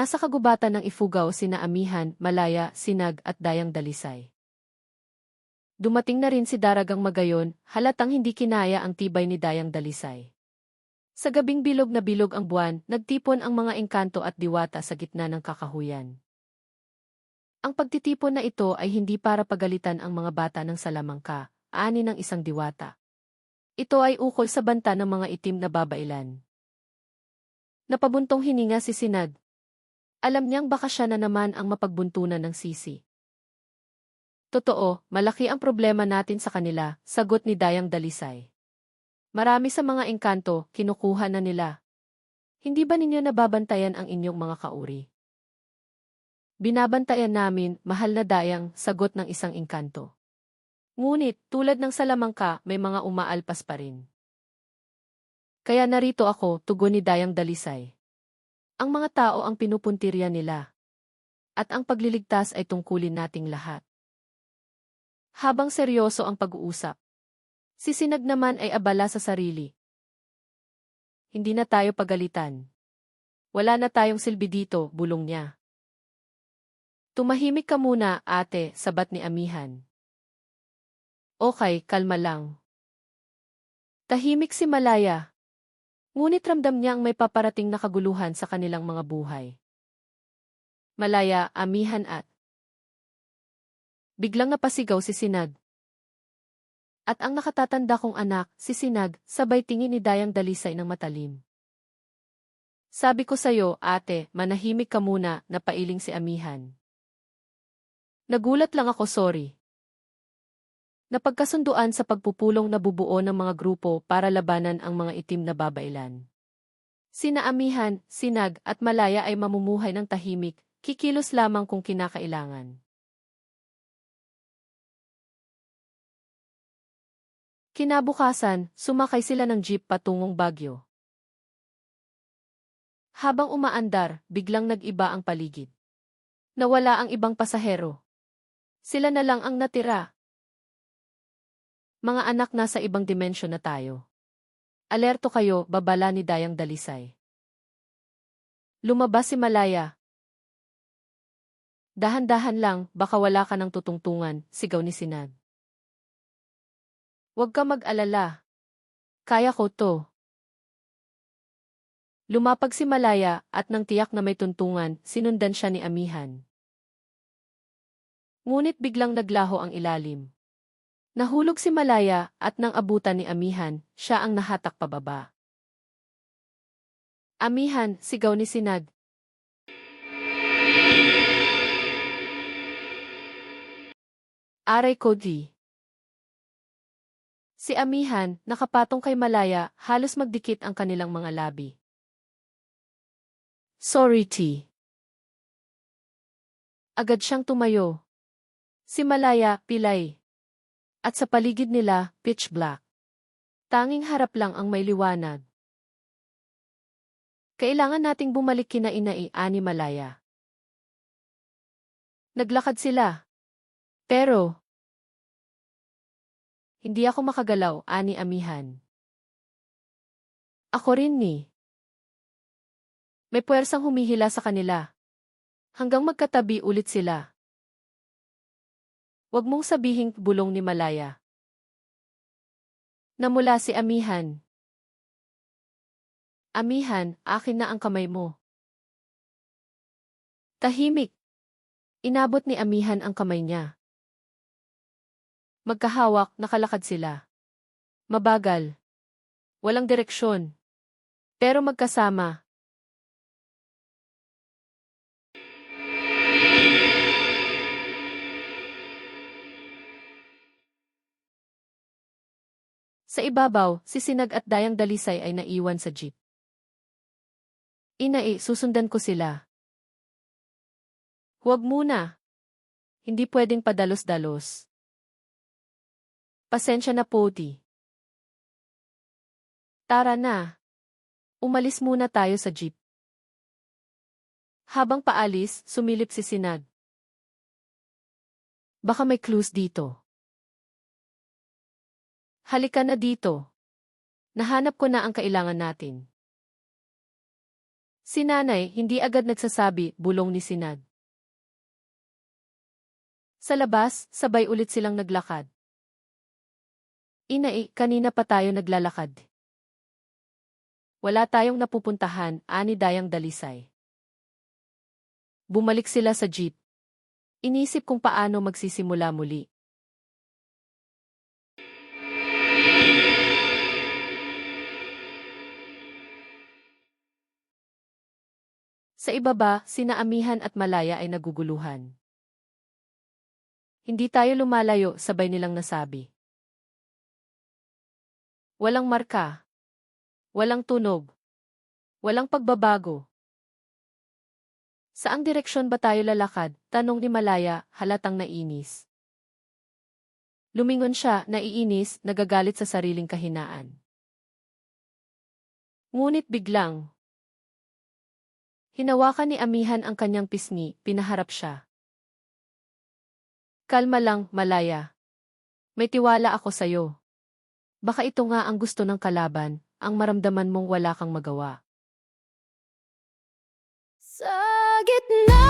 Nasa kagubatan ng Ifugao sina Amihan, Malaya, Sinag at Dayang Dalisay. Dumating na rin si Daragang Magayon, halatang hindi kinaya ang tibay ni Dayang Dalisay. Sa gabing bilog na bilog ang buwan, nagtipon ang mga engkanto at diwata sa gitna ng kakahuyan. Ang pagtitipon na ito ay hindi para pagalitan ang mga bata ng salamangka, ani ng isang diwata. Ito ay ukol sa banta ng mga itim na babailan. Napabuntong hininga si Sinag, alam niyang baka siya na naman ang mapagbuntunan ng sisi. Totoo, malaki ang problema natin sa kanila, sagot ni Dayang Dalisay. Marami sa mga engkanto, kinukuha na nila. Hindi ba ninyo nababantayan ang inyong mga kauri? Binabantayan namin, mahal na Dayang, sagot ng isang engkanto. Ngunit, tulad ng salamangka, may mga umaalpas pa rin. Kaya narito ako, tugon ni Dayang Dalisay. Ang mga tao ang pinupuntirya nila. At ang pagliligtas ay tungkulin nating lahat. Habang seryoso ang pag-uusap, si Sinag naman ay abala sa sarili. Hindi na tayo pagalitan. Wala na tayong silbi dito, bulong niya. Tumahimik ka muna, ate, sabat ni Amihan. Okay, kalma lang. Tahimik si Malaya, Ngunit ramdam niyang may paparating na kaguluhan sa kanilang mga buhay. Malaya, amihan at Biglang napasigaw si Sinag. At ang nakatatanda kong anak, si Sinag, sabay tingin ni Dayang Dalisay ng matalim. Sabi ko sa'yo, ate, manahimik ka muna, napailing si Amihan. Nagulat lang ako sorry. Napagkasunduan sa pagpupulong na bubuo ng mga grupo para labanan ang mga itim na babailan. Sina Amihan, Sinag at Malaya ay mamumuhay ng tahimik, kikilos lamang kung kinakailangan. Kinabukasan, sumakay sila ng jeep patungong Bagyo. Habang umaandar, biglang nag-iba ang paligid. Nawala ang ibang pasahero. Sila na lang ang natira, mga anak nasa ibang dimensyon na tayo. Alerto kayo, babala ni Dayang Dalisay. Lumabas si Malaya. Dahan-dahan lang, baka wala ka ng tutungtungan, sigaw ni Sinag. Huwag ka mag-alala. Kaya ko to. Lumapag si Malaya at nang tiyak na may tuntungan, sinundan siya ni Amihan. Ngunit biglang naglaho ang ilalim. Nahulog si Malaya at nang abutan ni Amihan, siya ang nahatak pababa. Amihan, sigaw ni Sinag. Aray ko di. Si Amihan, nakapatong kay Malaya, halos magdikit ang kanilang mga labi. Sorry, T. Agad siyang tumayo. Si Malaya, pilay. At sa paligid nila, pitch black. Tanging harap lang ang may liwanag. Kailangan nating bumalik kina inai ani Malaya. Naglakad sila. Pero, hindi ako makagalaw, ani Amihan. Ako rin ni. May puwersang humihila sa kanila. Hanggang magkatabi ulit sila. Huwag mong sabihing bulong ni Malaya. Namula si Amihan. Amihan, akin na ang kamay mo. Tahimik. Inabot ni Amihan ang kamay niya. Magkahawak, nakalakad sila. Mabagal. Walang direksyon. Pero magkasama, Sa ibabaw, si Sinag at Dayang Dalisay ay naiwan sa jeep. Inae, susundan ko sila. Huwag muna. Hindi pwedeng padalos-dalos. Pasensya na po, di. Tara na. Umalis muna tayo sa jeep. Habang paalis, sumilip si Sinag. Baka may clues dito. Halika na dito. Nahanap ko na ang kailangan natin. Si nanay, hindi agad nagsasabi, bulong ni Sinad. Sa labas, sabay ulit silang naglakad. Inay, kanina pa tayo naglalakad. Wala tayong napupuntahan, ani dayang dalisay. Bumalik sila sa jeep. Inisip kung paano magsisimula muli. Sa ibaba, sina Amihan at Malaya ay naguguluhan. Hindi tayo lumalayo, sabay nilang nasabi. Walang marka. Walang tunog. Walang pagbabago. Saang direksyon ba tayo lalakad? Tanong ni Malaya, halatang nainis. Lumingon siya, naiinis, nagagalit sa sariling kahinaan. Ngunit biglang, hinawakan ni Amihan ang kanyang pisngi, pinaharap siya. Kalma lang, Malaya. May tiwala ako sa'yo. Baka ito nga ang gusto ng kalaban, ang maramdaman mong wala kang magawa. Sa gitna